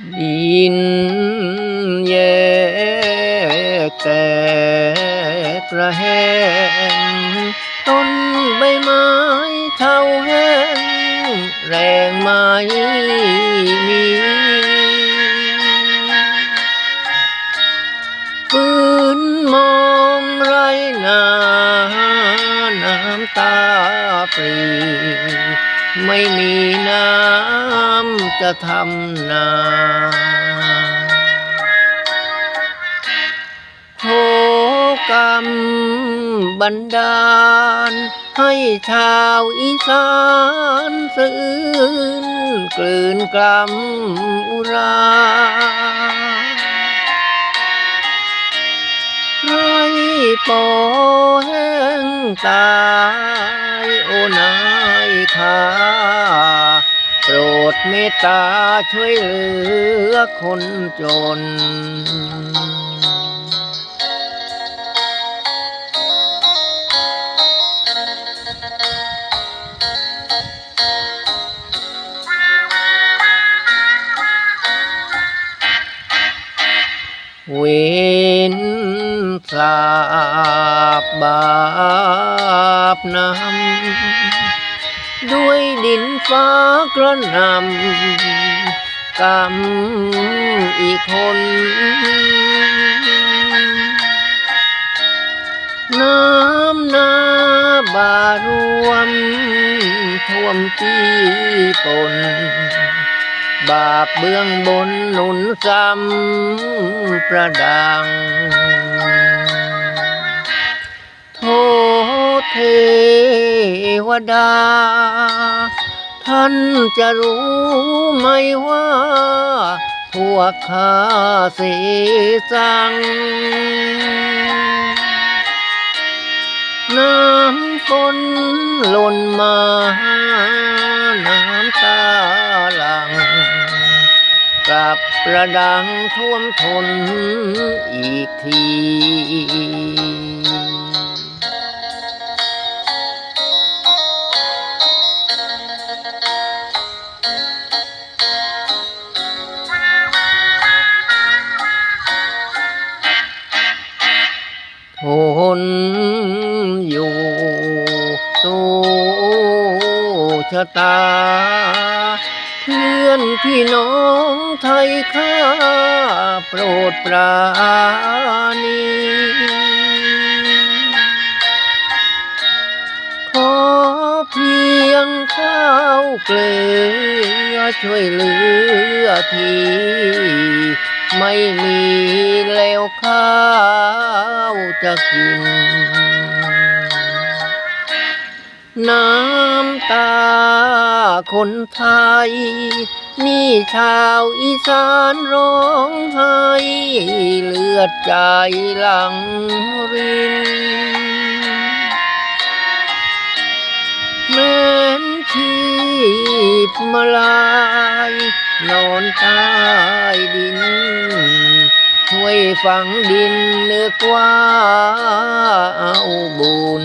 ดินแยกแตกกระแหงต้นใบไม้เท่าแห้งแรงไม่มีฝืนมองไรนาน้ำตาปรี ไม่มีน้ำจะทำนาโทกรรมบันดาล ให้ชาวอีสานสื่นกลืนกลำอุราไรปอแห้งตายโอนาย คาโปรดเมตตาช่วยเหลือคนจน เวนสาบบาปน้ำ ด้วยดินฟ้ากระหนำกรรมอีกคน น้ำนาบารวมท่วมที่ปนบาปเบื้องบนหนุนซ้ำประดัง โทษเท ดา ท่านจะรู้ไหมว่าพวกข้าสีสัง น้ำฝนหล่นมา น้ำตาหลังกลับประดังท่วมทนอีกที ทนอยู่สู้ชะตา เพื่อนพี่น้องไทยข้าโปรดปราณีขอเพียงข้าวเกลือช่วยเหลือที ไม่มีแล้วข้าวจะกิน น้ำตาคนไทย นี่ชาวอีสานร้องไห้เลือดใจหลังรินแม้นชีพมาลาย นอนใต้ดิน ช่วยฝังดินนึกว่าเอาบุญ